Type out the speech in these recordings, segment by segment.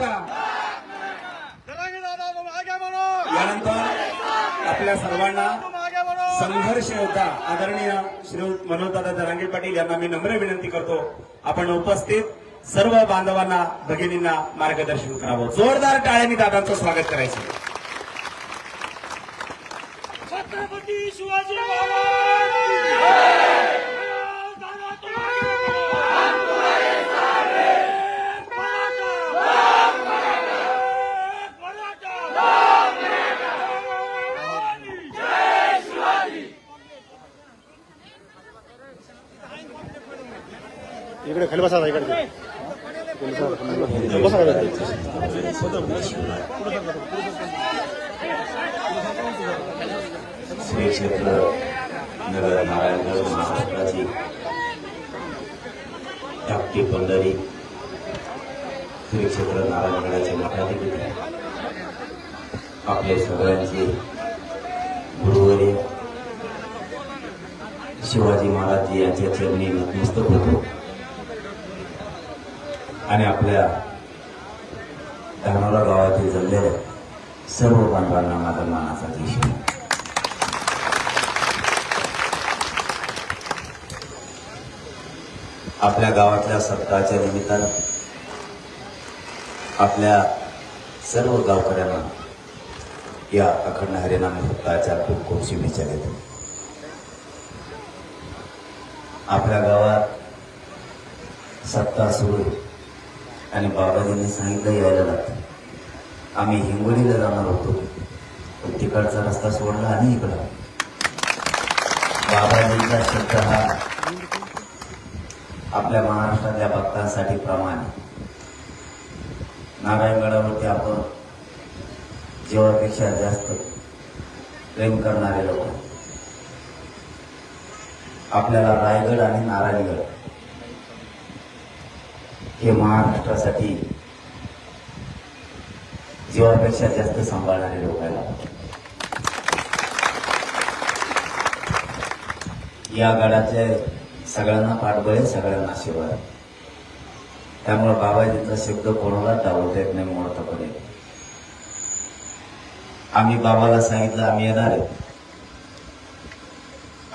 मराठा यानंतर आपल्या सर्वांना संघर्ष होता. आदरणीय श्री मनोजदादा जरांगे पाटील यांना मी नम्र विनंती करतो. आपण उपस्थित सर्व बांधवांना भगिनींना मार्गदर्शन करावं. जोरदार टाळ्यांनी दादांचं स्वागत करायचं छत्रपति शिवाजी महाराज की जय। दादा तुम आगे बढ़ो हम तुम्हारे सामने जय शिवाजी इकडे खाली बसा इकडे बसा श्री क्षेत्र नगर नारायणगड महाराष्ट्राची टाकटी पंढरी श्री क्षेत्र नारायणगडाचे मठाधिपती आपले सगळ्यांचे गुरुवर्य शिवाजी महाराज यांच्या चरणी नतमस्तक होतो. आणि आपल्या धानोरा गावातील जमलेल्या सर्व बांधवांना माझा मानाचा देश आपल्या गावातल्या सप्ताहाच्या निमित्तानं आपल्या सर्व गावकऱ्यांना या अखंड हरिनाम सप्ताहाच्या खूप खूप शुभेच्छा देतो. आपल्या गावात सप्ताह सुरू आणि बाबाजींनी सांगितलं यायला लागतं. आम्ही हिंगोलीला जाणार होतो. पण तिकडचा रस्ता सोडला आणि इकडं. बाबाजींचा शब्द हा आपल्या महाराष्ट्रातल्या भक्तांसाठी प्रमाण नारायणगडावरती आपण जीवापेक्षा जास्त प्रेम करणारे लोक आपल्याला रायगड आणि नारायणगड हे महाराष्ट्रासाठी जीवापेक्षा जास्त सांभाळणारे लोक या गडाचे सगळ्यांना पाठबळ सगळ्यांना आशीर्वाद त्यामुळे बाबाजींचा शब्द कोणाला डावलता येत नाही मोडतापणे आम्ही बाबाला सांगितलं आम्ही येणार आहे.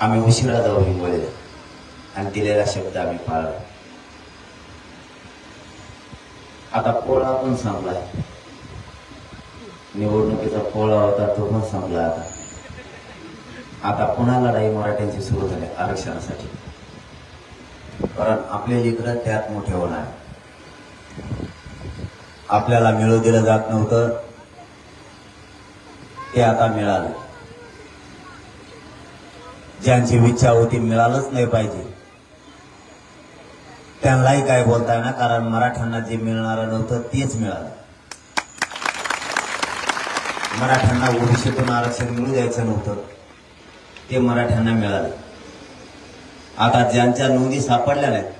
आम्ही उशिरा जाऊ हिंगोळे आणि दिलेला शब्द आम्ही पाळला आता कोणा पण सांगलाय निवडणुकीचा पोळा होता तो पण संपला आता. आता पुन्हा लढाई मराठ्यांची सुरू झाली आरक्षणासाठी. कारण आपले लेकरं त्यात मोठे होणार. आपल्याला मिळू दिलं जात नव्हतं. ते आता मिळालं. ज्यांची इच्छा होती मिळालंच नाही पाहिजे. त्यांनाही काय बोलता ना कारण मराठ्यांना जे मिळणारं नव्हतं तेच मिळालं. मराठ्यांना ओबीसीतून आरक्षण मिळू द्यायचं नव्हतं. ते मराठ्यांना मिळालं. आता ज्यांच्या नोंदी सापडल्या नाहीत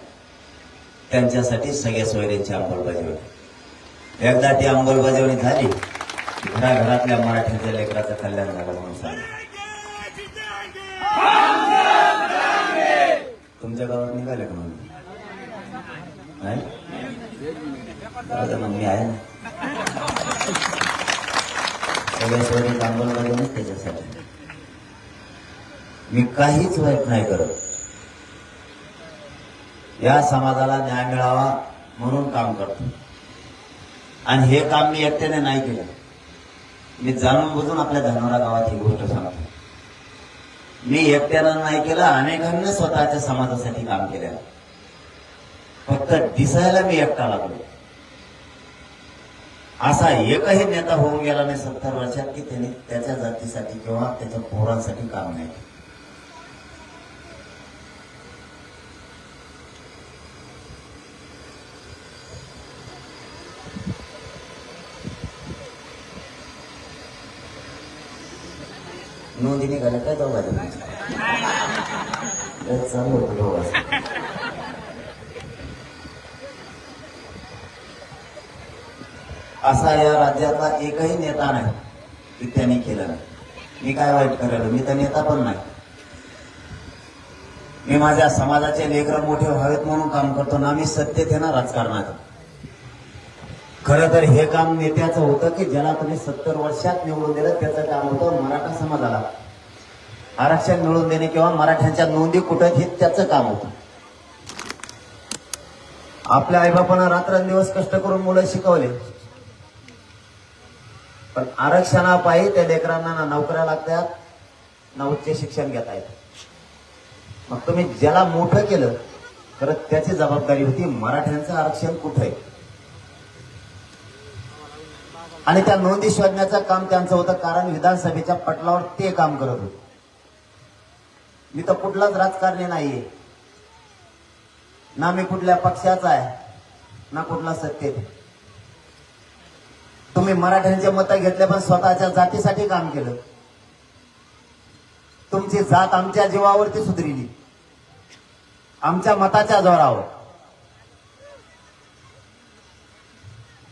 त्यांच्यासाठी सगळ्या सोयऱ्यांची अंमलबजावणी एकदा ती अंमलबजावणी झाली घराघरातल्या मराठ्यांच्या लेकराचं कल्याण झालं म्हणून सांगितलं. तुमच्या गावात निघाले का म्हणून नाही? मी आहे ना. सगळ्या सोयरीचं अंमलबजावणीच त्याच्यासाठी. मी काहीच वाईट नाही करत. या समाजाला न्याय मिळावा म्हणून काम करतो. आणि हे काम मी एकट्याने नाही केलं. मी जाणून बुजून आपल्या धनोरा गावात ही गोष्ट सांगतो. मी एकट्यानं नाही केलं अनेकांनी स्वतःच्या समाजासाठी काम केलं फक्त दिसायला मी एकटा लागलो. असा एकही नेता होऊन गेला नाही सत्तर वर्षात की त्याने त्याच्या जातीसाठी किंवा त्याच्या पोरांसाठी काम नाही केलं. नोंदी निघाल्या काय दोघांच्या चालू होतं दोघांचं असा या राज्यातला एकही नेता नाही की त्यांनी केलं नाही. मी काय वाईट करायला मी तर नेता पण नाही. मी माझ्या समाजाचे लेकर मोठे व्हावेत म्हणून काम करतो ना मी सत्तेत आहे ना राजकारणात. खर तर हे काम नेत्याचं होतं की ज्याला तुम्ही सत्तर वर्षात निवडून दिलं त्याचं काम होतं मराठा समाजाला. आरक्षण मिळवून देणे किंवा मराठ्यांच्या नोंदी कुठं हे त्याचं काम होतं. आपल्या आईबापांना रात्रंदिवस कष्ट करून मुलं शिकवले. पण आरक्षणापायी त्या लेकरांना ना नोकऱ्या लागतात ना उच्च शिक्षण घेता येत. मग तुम्ही ज्याला मोठं केलं तर त्याची जबाबदारी होती मराठ्यांचं आरक्षण कुठं आहे? आणि त्या नोंदी शोधण्याचं काम त्यांचं होतं कारण विधानसभेच्या पटलावर ते काम करत होते. मी तर कुठलाच राजकारणी नाहीये. ना मी कुठल्या पक्षाचा आहे ना कुठला सत्तेत आहे. तुम्ही मराठ्यांचे मतं घेतले पण स्वतःच्या जातीसाठी काम केलं. तुमची जात आमच्या जीवावरती सुधरिली. आमच्या मताच्या जोरावर.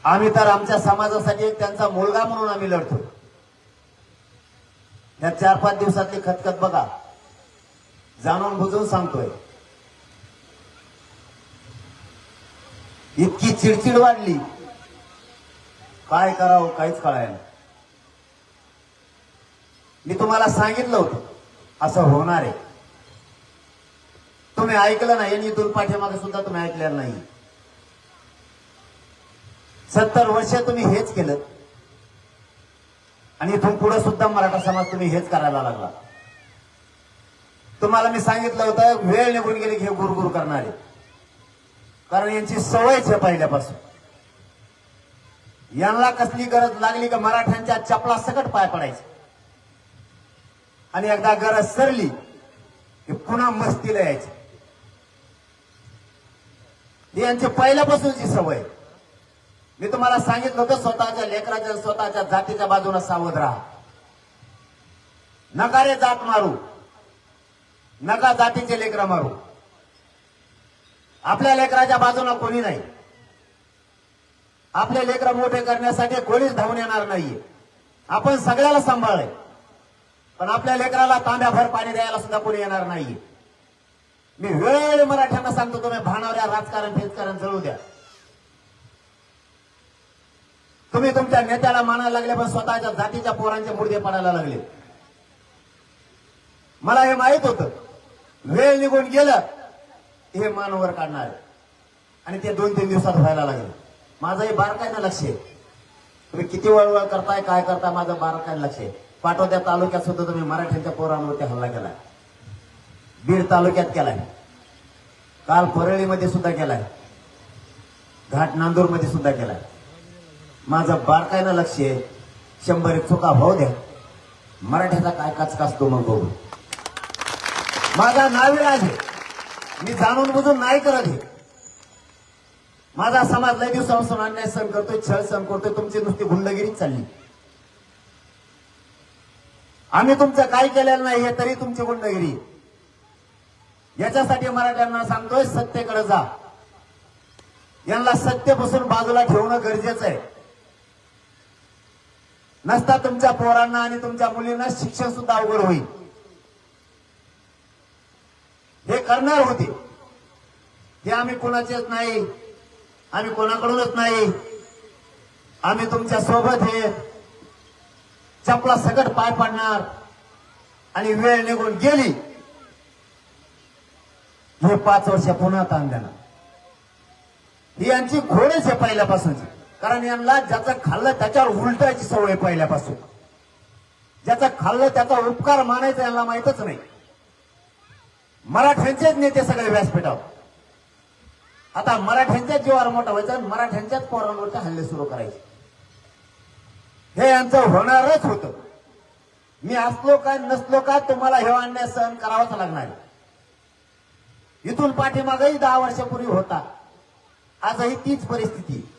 आम्ही तर आमच्या समाजासाठी एक त्यांचा मुलगा म्हणून आम्ही लढतो. या चार पाच दिवसातली खतखत बघा. जाणून बुजून सांगतोय. इतकी चिडचिड वाढली. काय करावं काहीच कळायला मी तुम्हाला सांगितलं होतं असं होणार आहे. तुम्ही ऐकलं नाही आणि इथून पाठीमागे सुद्धा तुम्ही ऐकलेलं नाही. सत्तर वर्ष तुम्ही हेच केलं आणि इथून पुढे सुद्धा मराठा समाज तुम्ही हेच करायला लागला. तुम्हाला मी सांगितलं होतं वेळ निघून गेली की हे गुरगुर करणारे. कारण यांची सवयच आहे पहिल्यापासून. यांना कसली गरज लागली का मराठ्यांच्या चपला सकट पाय पडायचे? आणि एकदा गरज सरली की पुन्हा मस्तीला यायची. ही यांची पहिल्यापासूनची सवय मी तुम्हाला सांगितलं होतं स्वतःच्या लेकराच्या स्वतःच्या जातीच्या बाजूला सावध राहा. नका रे जात मारू. नका जातीचे लेकरं मारू. आपल्या लेकराच्या बाजूला कोणी नाही. आपले लेकरं मोठे करण्यासाठी कोणीच धावून येणार नाहीये. आपण सगळ्याला सांभाळय पण आपल्या लेकराला तांब्याभर पाणी द्यायला सुद्धा कोणी येणार नाहीये. मी वेळ मराठ्यांना सांगतो तुम्ही भाणावऱ्या राजकारण फेजकारण जळू द्या. तुम्ही तुमच्या नेत्याला मानायला लागले पण स्वतःच्या जातीच्या पोरांचे मुडदे पडायला लागले. मला हे माहीत होतं. वेळ निघून गेलं हे मानवर काढणार. आणि ते दोन तीन दिवसात व्हायला लागले. माझंही बारकाईनं लक्ष आहे. तुम्ही किती वळवळ करताय काय करताय माझं बारकाईनं लक्ष आहे. पाटोद्या तालुक्यात सुद्धा तुम्ही मराठ्यांच्या पोरांवरती हल्ला केलाय. बीड तालुक्यात केलाय. काल परळीमध्ये सुद्धा केलाय. घाट नांदूरमध्ये सुद्धा केलाय. माझं बारकाईनं लक्ष आहे. शंभर एक चुका भाऊ द्या. मराठ्याचा काय काच असतो मग बघू. माझा नाविलाज आहे. मी जाणून बुजून नाही करत हे माझा समाज लय दिवसापासून अन्याय सहन करतोय छळ सहन करतोय तुमची नुसती गुंडगिरीच चालली. आम्ही तुमचं काय केलेलं नाही हे तरी तुमची गुंडगिरी. याच्यासाठी मराठ्यांना सांगतोय सत्तेकडे जा. यांना सत्तेपासून बाजूला ठेवणं गरजेचं आहे. नसता तुमच्या पोरांना आणि तुमच्या मुलींना शिक्षण सुद्धा अवघड होईल. हे करणार होते. हे आम्ही कोणाचेच नाही. आम्ही कोणाकडूनच नाही. आम्ही तुमच्यासोबत हे चपला सकट पाय पाडणार आणि वेळ निघून गेली. हे पाच वर्ष पुन्हा ताण देणार. ही यांची घोडेच आहे पहिल्यापासूनची. कारण यांना ज्याचं खाल्लं त्याच्यावर उलटायची सवय पहिल्यापासून. ज्याचं खाल्लं त्याचा उपकार मानायचा यांना माहितच नाही. मराठ्यांचेच नेते सगळे व्यासपीठावर. आता मराठ्यांच्याच जीवावर मोठा व्हायचं आणि मराठ्यांच्याच पोरांवरचे हल्ले सुरू करायचे. हे यांचं होणारच होतं. मी असलो काय नसलो का तुम्हाला हे अन्याय सहन करावाच लागणार इथून पाठीमागही दहा वर्षापूर्वी होता. आजही तीच परिस्थिती.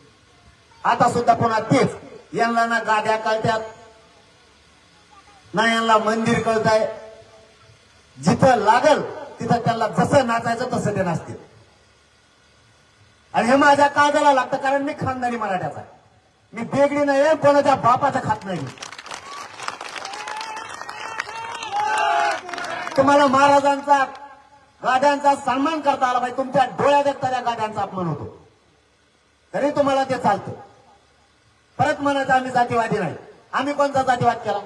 आता सुद्धा पुन्हा तेच. यांना ना गाद्या कळत्यात. ना यांना मंदिर कळतंय. जिथं लागल तिथं त्यांना जसं नाचायचं तसं ते नाचतील. आणि हे माझ्या काळजाला लागतं कारण मी खानदानी मराठ्याचा मी बेगडी नाही आहे, कोणाच्या बापाचं खात नाही. तुम्हाला महाराजांचा गाद्यांचा सन्मान करता आला पाहिजे. तुमच्या डोळ्यात एकता त्या गाद्यांचा अपमान होतो. तरी तुम्हाला ते चालतं. परत म्हणायचं आम्ही जातीवादी नाही. आम्ही कोणता जातीवाद केला?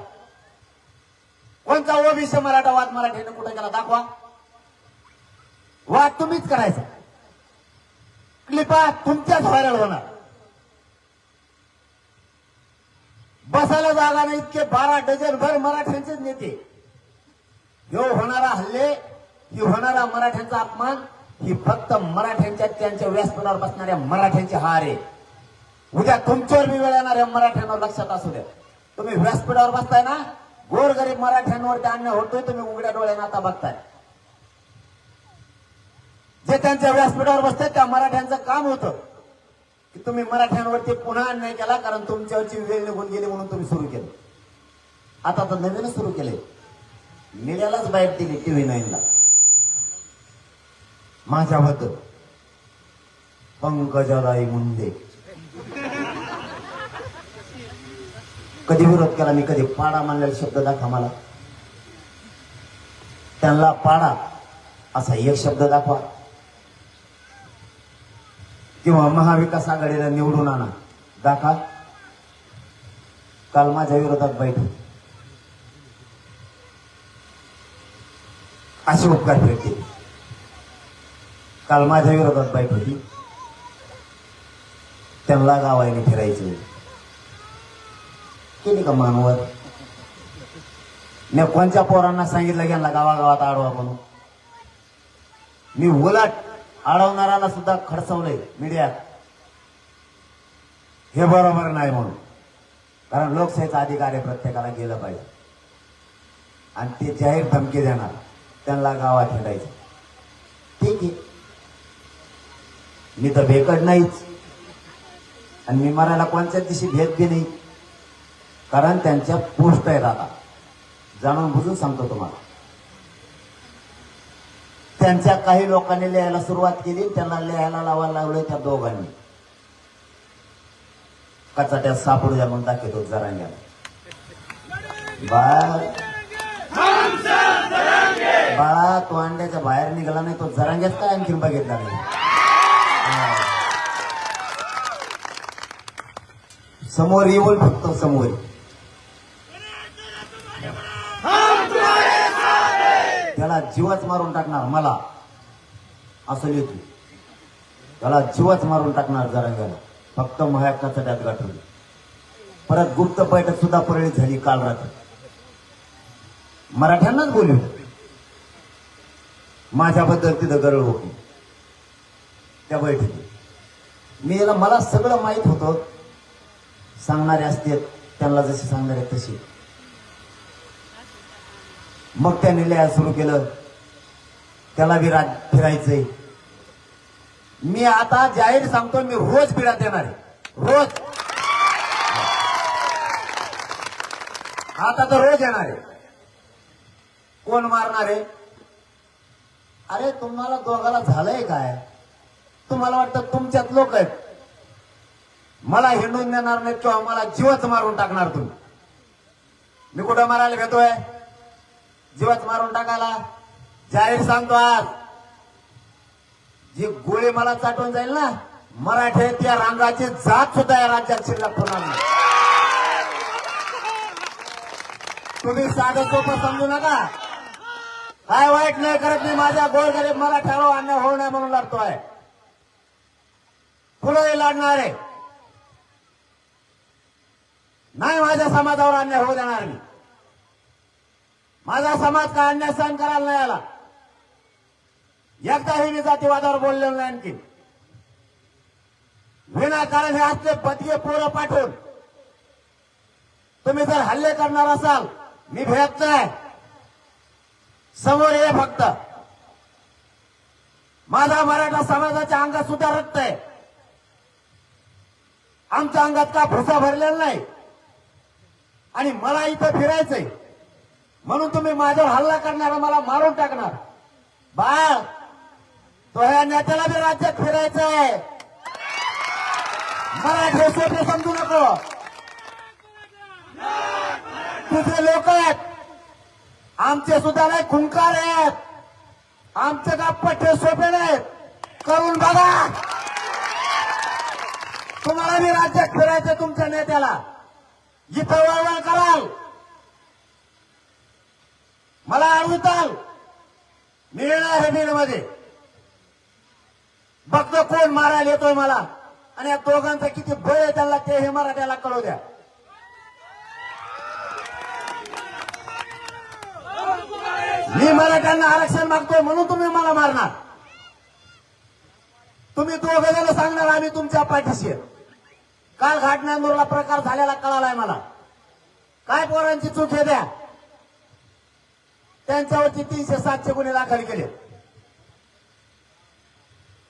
कोणता ओबीसी मराठा वाद मराठीने कुठे केला? दाखवा. वाद तुम्हीच करायचा. क्लिपा तुमच्याच व्हायरल होणार. बसायला जागा नाही इतके बारा डझन भर मराठ्यांचेच नेते. ह्यो होणारा हल्ले ही होणारा मराठ्यांचा अपमान ही फक्त मराठ्यांच्या त्यांच्या व्यासपीठावर बसणाऱ्या मराठ्यांची हार. आहे उद्या तुमच्यावर मी वेळ येणाऱ्या मराठ्यांवर लक्षात असू द्या. तुम्ही व्यासपीठावर बसताय ना गोरगरीब मराठ्यांवरती अन्याय होतोय तुम्ही उघड्या डोळ्यानं आता बघताय. जे त्यांच्या व्यासपीठावर बसतात त्या मराठ्यांचं काम होतं. की तुम्ही मराठ्यांवरती पुन्हा अन्याय केला कारण तुमच्यावरची वेळ निघून गेली म्हणून तुम्ही सुरू केलं. आता तर नवीनच सुरू केले. मीडियालाच बाहेर दिली टीव्ही नाईनला. माझ्याबद्दल. पंकजादाई मुंडे. कधी विरोध केला मी कधी पाडा मानलेला शब्द दाखवा मला. त्यांना पाडा असा एक शब्द दाखवा. किंवा महाविकास आघाडीला निवडून आणा. दाखा. काल माझ्या विरोधात बैठक. असे उपकार भेटते काल माझ्या विरोधात बाईक होती. त्यांना गावाने फिरायचे. केली का मानवर? मी कोणत्या पोरांना सांगितलं की यांना गावागावात आडवा म्हणून मी उलट अडवणाऱ्याला सुद्धा खडसवलंय मीडियात हे बरोबर नाही म्हणून. कारण लोकशाहीचा अधिकार आहे प्रत्येकाला गेलं पाहिजे. आणि ते जाहीर धमकी देणार त्यांना गावात हिंडायचं. ठीक आहे. मी तर भेकड नाहीच. आणि मी मरायला कोणत्याच दिवशी भेद बी नाही. कारण त्यांच्या पोस्ट आहेत आता. जाणून बुजून सांगतो तुम्हाला. त्यांच्या काही लोकांनी लिहायला सुरुवात केली त्यांना लिहायला लावायला लावलं त्या दोघांनी. कचाट्यात सापडू द्या म्हणून दाखवतो जरांग्याला. बाळा बाळा तो अंड्याच्या बाहेर निघाला नाही तो जरांग्यात काय आणखीन बघितला नाही? समोर येऊन फक्त समोर त्याला जीवच मारून टाकणार मला. असं लिहितो त्याला जीवच मारून टाकणार जरांग्याला. फक्त महाकाचा त्यात गाठवली परत गुप्त बैठक सुद्धा परळी झाली काल रात्री. मराठ्यांनाच बोलू माझ्याबद्दल तिथं गरळ होती. त्या बैठकीत. मी याला मला सगळं माहीत होतं. सांगणारे असते त्यांना जसे सांगणारे तसे. मग त्याने लिहायला सुरू केलं. त्याला बी राज फिरायचंय. मी आता जाहीर सांगतो मी रोज पिढ्यात येणार आहे. रोज. आता तर रोज येणार आहे. कोण मारणार आहे? अरे तुम्हाला दोघाला झालंय काय? तुम्हाला वाटतं तुमच्यात लोक आहेत. मला हिंडून देणार नाही किंवा मला जीवच मारून टाकणार तुम्ही. मी कुठं मारायला घेतोय? जीवच मारून टाकायला? जाहीर सांगतो आज जी गोळी मला चाटून जाईल ना मराठे त्या रांगाची जात सुद्धा या राज्यात शिल्लक होणार नाही. तुम्ही साधं सोपं समजू नका. काय वाईट नाही करत मी माझ्या गोरगरीब मला ठरव अन्याय होऊ नये म्हणून लढतोय. पुढे लढणार आहे. नाही माझ्या समाजावर अन्याय होऊ देणार मी. माझा समाज का अन्याय सहन करायला नाही आला. एकदाही मी जातीवादावर बोललेलो नाही आणखी. विनाकारण हे असले बदगे पोरं पाठवून तुम्ही जर हल्ले करणार असाल मी भेट नाही. समोर ये फक्त. माझा मराठा समाजाच्या अंगात सुद्धा रक्त आहे. आमच्या अंगात का भुसा भरलेला नाही? आणि मला इथं फिरायचंय. म्हणून तुम्ही माझ्यावर हल्ला करणार मला मारून टाकणार. बाळ तो ह्या नेत्याला बी राज्यात आहे. मराठी सोपे समजू नको. तुझे लोक आहेत. आमचे सुद्धा नाही खुंकार आहेत. आमचे का सोपे नाहीत. करून बघा. तुम्हाला मी राज्यात फिरायचं तुमच्या नेत्याला. जिथं वळवळ कराल. मला अडवताल मिळणार हे आहे बीडमध्ये. बघतो कोण मारायला येतोय मला. आणि या दोघांचा किती बळ आहे त्यांना ते हे मराठ्याला कळू द्या. मी मराठ्यांना आरक्षण मागतोय म्हणून तुम्ही मला मारणार. तुम्ही दोघ जण सांगणार आम्ही तुमच्या पाठीशी काल घाटनांदूरला प्रकार झालेला कळालाय मला. काय पोरांची चूक हे द्या त्यांच्यावरती तीनशे सातशे गुन्हे दाखल केले.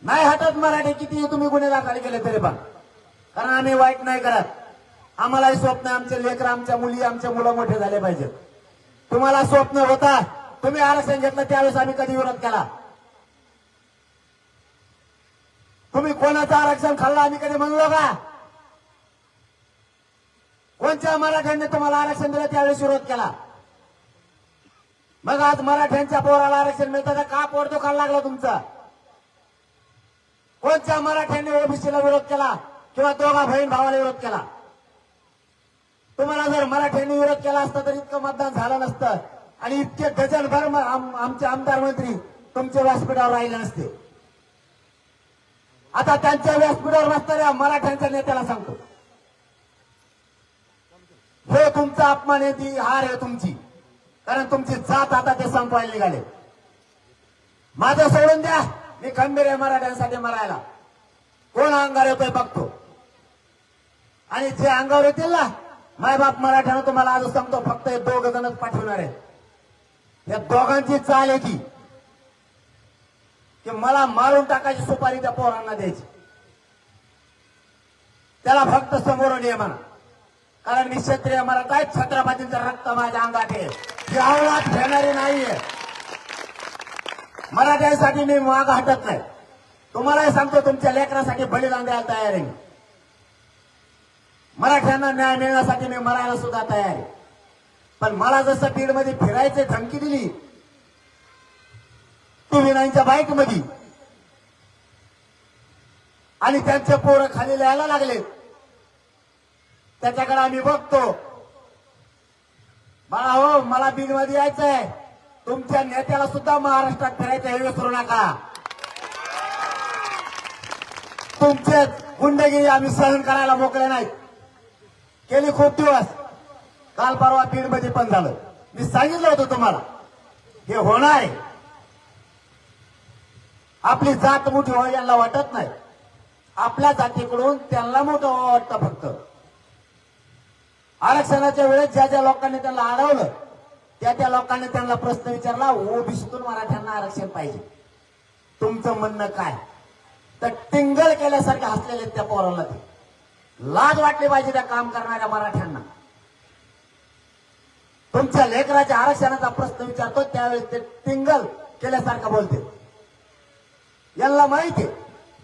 नाही हटत मराठी किती तुम्ही गुन्हे दाखल केले तरी पण. कारण आम्ही वाईट नाही करत. आम्हालाही स्वप्न आमचे लेकर आमच्या मुली आमच्या मुलं मोठे झाले पाहिजेत. तुम्हाला स्वप्न होता तुम्ही आरक्षण घेतलं त्यावेळेस आम्ही कधी विरोध केला? तुम्ही कोणाचं आरक्षण खाल्लं आम्ही कधी म्हणलो का? कोणत्या मराठ्यांनी तुम्हाला आरक्षण दिलं त्यावेळेस विरोध केला? मग आज मराठ्यांच्या पोराला आरक्षण मिळतं तर का पोर दुखायला लागला तुमचा? कोणत्या मराठ्यांनी ओबीसीला विरोध केला किंवा दोघा बहीण भावाला विरोध केला? तुम्हाला जर मराठ्यांनी विरोध केला असता तर इतकं मतदान झालं नसतं आणि इतके डझनभर आमचे आमदार मंत्री तुमच्या व्यासपीठावर राहिले नसते. आता त्यांच्या व्यासपीठावर बसणाऱ्या मराठ्यांच्या नेत्याला सांगतो. हे तुमचा अपमान आहे ती हार आहे तुमची. कारण तुमची जात आता ते संपवायला निघाले. माझं सोडून द्या. मी खंबीर आहे मराठ्यांसाठी मरायला. कोण अंगावर येतोय बघतो. आणि जे अंगावर येतील ना मायबाप मराठ्यानं तुम्हाला आज सांगतो फक्त हे दोघ जणच पाठवणार आहे या दोघांची चाल आहे की की मला मारून टाकायची सुपारी त्या पोरांना द्यायची. त्याला फक्त समोरून ये म्हणा. कारण मी क्षत्रिय मराठा छत्रपतींचं रक्त माझ्या अंगात आहे. ही आवळात घेणारी नाहीये. मराठ्यांसाठी मी माग हटत नाही. तुम्हालाही सांगतो तुमच्या लेकरासाठी बलिदान द्यायला तयार आहे मी. मराठ्यांना न्याय मिळण्यासाठी मी मरायला सुद्धा तयार आहे. पण मला जसं बीडमध्ये फिरायचे धमकी दिली टू व्हीलाईनच्या बाईकमध्ये आणि त्यांचे पोरं खाली लिहायला लागले. त्याच्याकडे आम्ही बघतो. बाळा हो मला बीडमध्ये आहे तुमच्या नेत्याला सुद्धा महाराष्ट्रात फिरायचं हे विसरू नका. तुमचे गुंडगिरी आम्ही सहन करायला मोकळे नाही गेली खूप दिवस. काल परवा बीडमध्ये पण झालं. मी सांगितलं होतं तुम्हाला. हे होणार आहे. आपली जात मोठी व्हावी यांना वाटत नाही. आपल्या जातीकडून त्यांना मोठं व्हावं वाटतं फक्त. आरक्षणाच्या वेळेस ज्या ज्या लोकांनी त्यांना अडवलं त्या त्या लोकांनी त्यांना प्रश्न विचारला हो, ओबीसीतून मराठ्यांना आरक्षण पाहिजे. तुमचं म्हणणं काय? तर टिंगल केल्यासारखे हसलेले त्या पोराला ते. लाज वाटली पाहिजे त्या काम करणाऱ्या मराठ्यांना. तुमच्या लेकराच्या आरक्षणाचा प्रश्न विचारतो त्यावेळेस ते टिंगल केल्यासारखं बोलते. यांना माहिती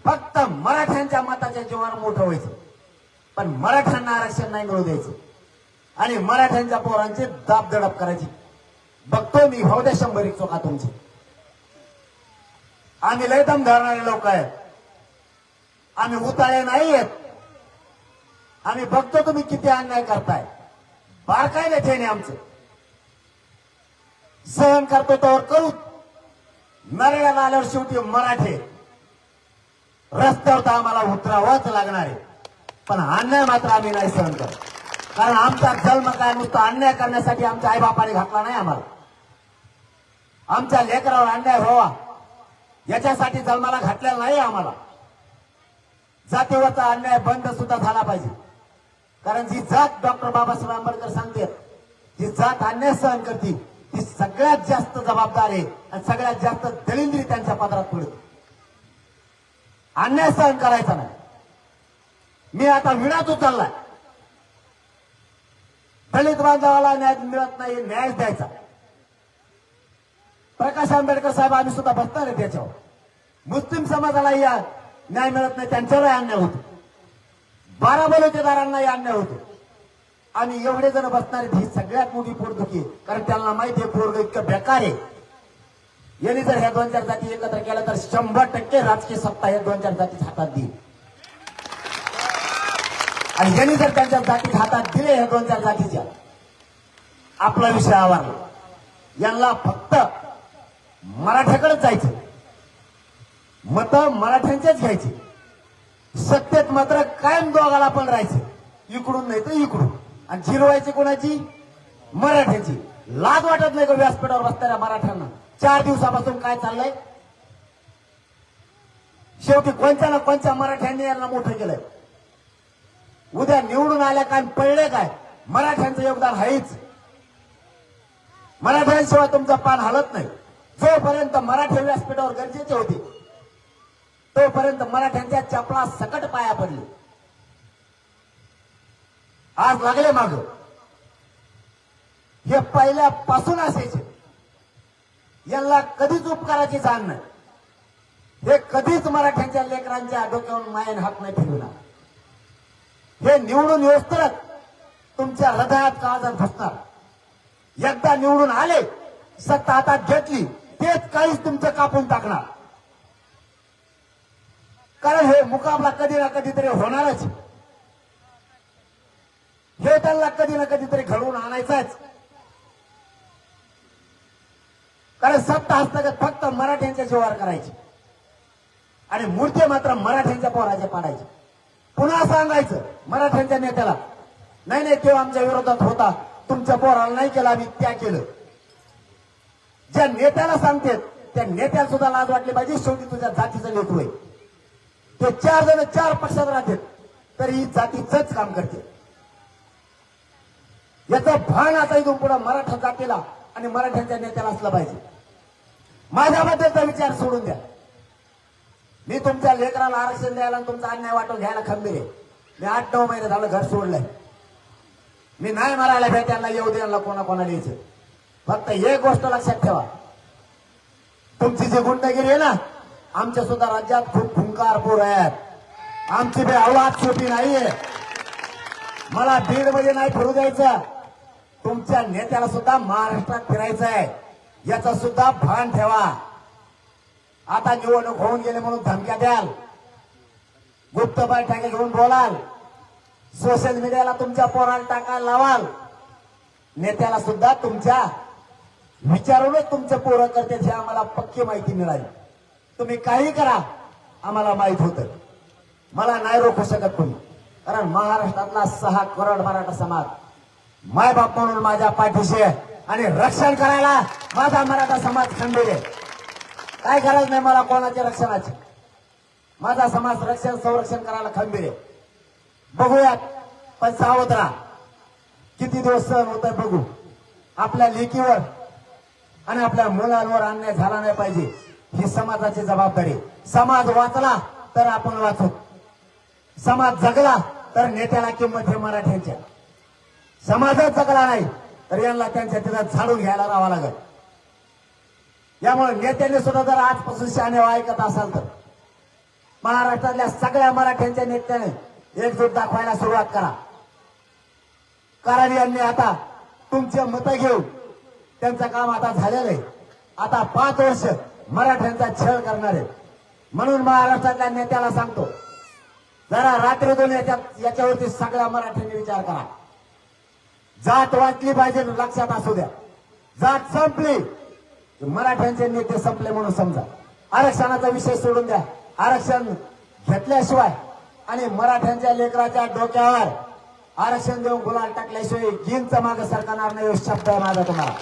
फक्त मराठ्यांच्या मताच्या जीवावर मोठं व्हायचं. पण मराठ्यांना आरक्षण नाही मिळू द्यायचं. आणि मराठ्यांच्या पोरांची दाबदडप करायची. बघतो मी भाऊ द्या शंभर एक चोका तुमची. आम्ही लय दम धरणारे लोक आहेत. आम्ही उताळे नाही आहेत. आम्ही बघतो तुम्ही किती अन्याय करताय. बारकाय नाही आमचं? सहन करतो त्यावर करू. नरड्याला आल्यावर शेवटी मराठे. रस्त्यावर तर आम्हाला उतरावंच लागणार आहे. पण अन्याय मात्र आम्ही नाही सहन करत. कारण आमचा जन्म काय नुसतं अन्याय करण्यासाठी आमच्या आईबापाने घातला नाही आम्हाला. आमच्या लेकरावर अन्याय व्हावा. याच्यासाठी जन्माला घातलेला नाही आम्हाला. जातीवरचा अन्याय बंद सुद्धा झाला पाहिजे. कारण जी जात डॉक्टर बाबासाहेब आंबेडकर सांगते जी जात अन्याय सहन करते ती सगळ्यात जास्त जबाबदार आहे आणि सगळ्यात जास्त दलिंद्री त्यांच्या पदरात पडते. अन्याय सहन करायचा नाही. मी आता विडाच उचललाय दलित बांधवाला न्याय मिळत नाही न्याय द्यायचा. प्रकाश आंबेडकर साहेब आम्ही सुद्धा बसणार आहे त्याच्यावर. मुस्लिम समाजाला या न्याय मिळत नाही त्यांच्यावरही अन्याय होतो. बारा बलुतेदारांनाही अन्याय होतो. आणि एवढे जण बसणार ही सगळ्यात मोठी पोटदुखी कारण त्यांना माहिती आहे पोरग इतकं बेकार आहे. यांनी जर ह्या दोन चार जाती एकत्र केल्या तर शंभर टक्के राजकीय सत्ता या दोन चार जाती हातात देईल. आणि यांनी जर त्यांच्या जाती हातात दिले ह्या दोन चार जातीच्या आपला विषय आवरला. यांना फक्त मराठ्याकडेच जायचं. मत मराठ्यांचेच घ्यायचे. सत्तेत मात्र कायम दोघाला पण राहायचं. इकडून नाही तर इकडून. आणि जिरवायची कोणाची? मराठ्याची. लाज वाटत नाही का व्यासपीठावर बसणाऱ्या मराठ्यांना? चार दिवसापासून काय चाललंय? शेवटी कोणत्या ना कोणत्या मराठ्यांनी यांना मोठं केलंय. उद्या निवडून आल्या काय पडले काय? मराठ्यांचं योगदान आहेच मराठ्यांशिवाय तुमचं पान हलत नाही. जोपर्यंत मराठी व्यासपीठावर गरजेचे होते तोपर्यंत मराठ्यांच्या चपला सकट पाया पडली. आज लागले माग. हे पहिल्यापासून असायचे. यांना कधीच उपकाराची जाण नाही. हे कधीच मराठ्यांच्या लेकरांच्या डोक्यावर मायन हात नाही फिरवणार हे निवडून येऊस तरच तुमच्या हृदयात काळजात फसणार एकदा निवडून आले सत्ता हातात घेतली तेच काहीच तुमचं कापून टाकणार. कारण हे मुकाबला कधी ना कधीतरी होणारच. हे त्यांना कधी ना कधीतरी घडवून आणायचंच. कारण सत्ता हस्तगत फक्त मराठ्यांच्या जीवावर करायची. आणि मूर्ती मात्र मराठ्यांच्या पोराचे पाडायचे. पुन्हा सांगायचं मराठ्यांच्या नेत्याला नाही नाही तेव्हा आमच्या विरोधात होता. तुमच्या पोराला नाही केलं आम्ही त्या केलं. ज्या नेत्याला सांगते त्या नेत्याला सुद्धा लाज वाटली पाहिजे. शेवटी तुझ्या जातीचं लेकरू आहे. ते चार जण चार पक्षात राहतात तर ही जातीचंच काम करते. याचं भान आता इथून पुढे मराठा जातीला आणि मराठ्यांच्या नेत्याला असलं पाहिजे. माझ्याबद्दलचा विचार सोडून द्या. मी तुमच्या लेकराला आरक्षण द्यायला आणि तुमचा अन्याय वाटून घ्यायला खंबीर आहे. मी आठ नऊ महिने झालं घर सोडलंय. मी नाही मारायला भेटायला येऊ द्यायला कोणा कोणाला यायचं. फक्त एक गोष्ट लक्षात ठेवा. तुमची जी गुंडगिरी आहे ना आमच्या सुद्धा राज्यात खूप खुंकारपूर आहेत. आमची बी अवलाद छोटी नाहीये. मला बीडमध्ये नाही फिरू द्यायचं. तुमच्या नेत्याला सुद्धा महाराष्ट्रात फिरायचं आहे. याचा सुद्धा भान ठेवा. आता निवडणूक होऊन गेले म्हणून धमक्या द्याल. गुप्त बैठका घेऊन बोलाल. सोशल मीडियाला तुमच्या पोराला टाकायला लावाल. नेत्याला सुद्धा तुमच्या विचारूनच तुमचं पोरं करते हे आम्हाला पक्की माहिती मिळाली. तुम्ही काही करा आम्हाला माहीत होतं. मला नाही रोखू शकत कोणी. कारण महाराष्ट्रातला सहा करोड मराठा समाज मायबाप म्हणून माझ्या पाठीशी आहे आणि रक्षण करायला माझा मराठा समाज खंबीर आहे. काय गरज नाही मला कोणाच्या रक्षणाची. माझा समाज रक्षण संरक्षण करायला खंबीर आहे. बघूयात पण सावध राहा. किती दिवस सहन होत बघू. आपल्या लेकीवर आणि आपल्या मुलांवर अन्याय झाला नाही पाहिजे ही समाजाची जबाबदारी. समाज वाचला तर आपण वाचू. समाज जगला तर नेत्याला किंमत हे मराठ्यांच्या समाजच जगला नाही तर यांना त्यांच्या तिथं झाडून घ्यायला राहावं लागेल. यामुळे नेत्याने सुद्धा जर आजपासून शहाणे ऐकत असाल तर महाराष्ट्रातल्या सगळ्या मराठ्यांच्या नेत्याने एकजूट दाखवायला सुरुवात करा. कारण यांनी आता तुमचे मतं घेऊन त्यांचं काम आता झालेलं आहे. आता पाच वर्ष मराठ्यांचा छळ करणार आहे. म्हणून महाराष्ट्रातल्या नेत्याला सांगतो जरा रात्रीतून याच्यात याच्यावरती सगळ्या मराठ्यांनी विचार करा. जात वाचली पाहिजे लक्षात असू द्या. जात संपली मराठ्यांचे नेते संपले म्हणून समजा. आरक्षणाचा विषय सोडून द्या. आरक्षण घेतल्याशिवाय आणि मराठ्यांच्या लेकराच्या डोक्यावर आरक्षण देऊन गुलाल टाकल्याशिवाय जीनचं मागं सरकारणार नाही शब्द आहे माझा तुम्हाला.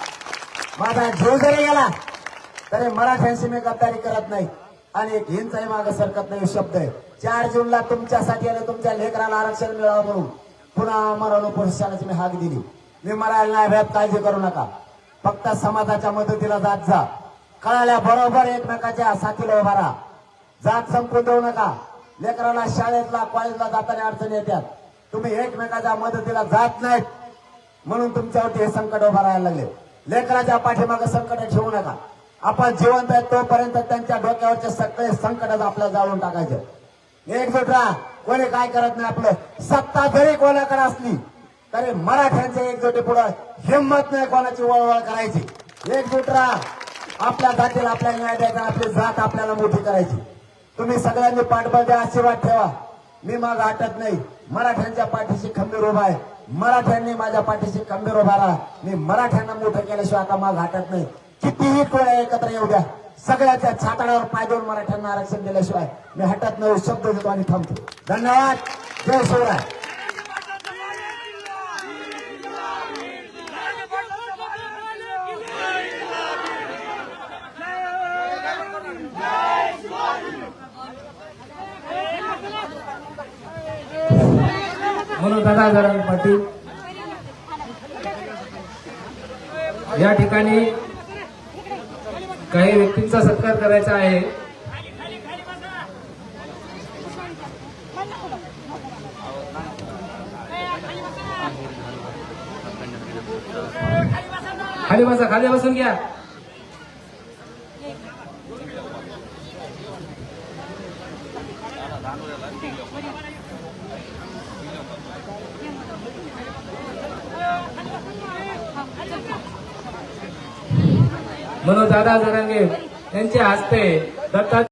माझा जीव जरी गेला तरी मराठ्यांशी मी गद्दारी करत नाही. आणि एक हिंचाही मागं सरकत नाही शब्द आहे. चार जूनला तुमच्यासाठी आणि तुमच्या लेकराला आरक्षण मिळावं म्हणून. पुन्हा मरण प्रशासनाची मी हाक दिली. मी मरायला नाही भ्यात काळजी करू नका. फक्त समाजाच्या मदतीला जात जा. कळाल्या बरोबर एकमेकाच्या साथीला उभा राहा. जात संपून देऊ नका. लेकराला शाळेतला कॉलेजला जाताना अडचणी येतात. तुम्ही एकमेकाच्या मदतीला जात नाहीत. म्हणून तुमच्यावरती हे संकट उभा राहायला लागले. लेकराच्या पाठीमागे संकट ठेवू नका. आपण जिवंत आहे तोपर्यंत त्यांच्या डोक्यावरचे सगळे संकटच आपल्याला जाळून टाकायचे. एकजूट राहा कोणी काय करत नाही आपलं. सत्ता जरी कोणाकडे असली तरी मराठ्यांच्या एकजुटी पुढे हिंमत नाही कोणाची वळवळ करायची. एकजूट राहा आपल्या जातीला आपल्याला न्याय द्यायचा आपली जात आपल्याला मोठी करायची. तुम्ही सगळ्यांनी पाठबळ द्या आशीर्वाद ठेवा. मी माग हटत नाही. मराठ्यांच्या पाठीशी खंबीर उभा आहे. मराठ्यांनी माझ्या पाठीशी खंबीर उभा राहा. मी मराठ्यांना मोठं केल्याशिवाय आता मला हटत नाही. कितीही टोळ्या एकत्र येऊ द्या. सगळ्याच्या छाताडावर पाय देऊन मराठ्यांना आरक्षण दिल्याशिवाय मी हटत नाही शब्द देतो आणि थांबतो. धन्यवाद. जय शिवराय. म्हणून दादा जरांगे पाटील या ठिकाणी काही व्यक्तींचा सत्कार करायचा आहे. खाली बसा खाली बसून घ्या. हस्ते दत्ता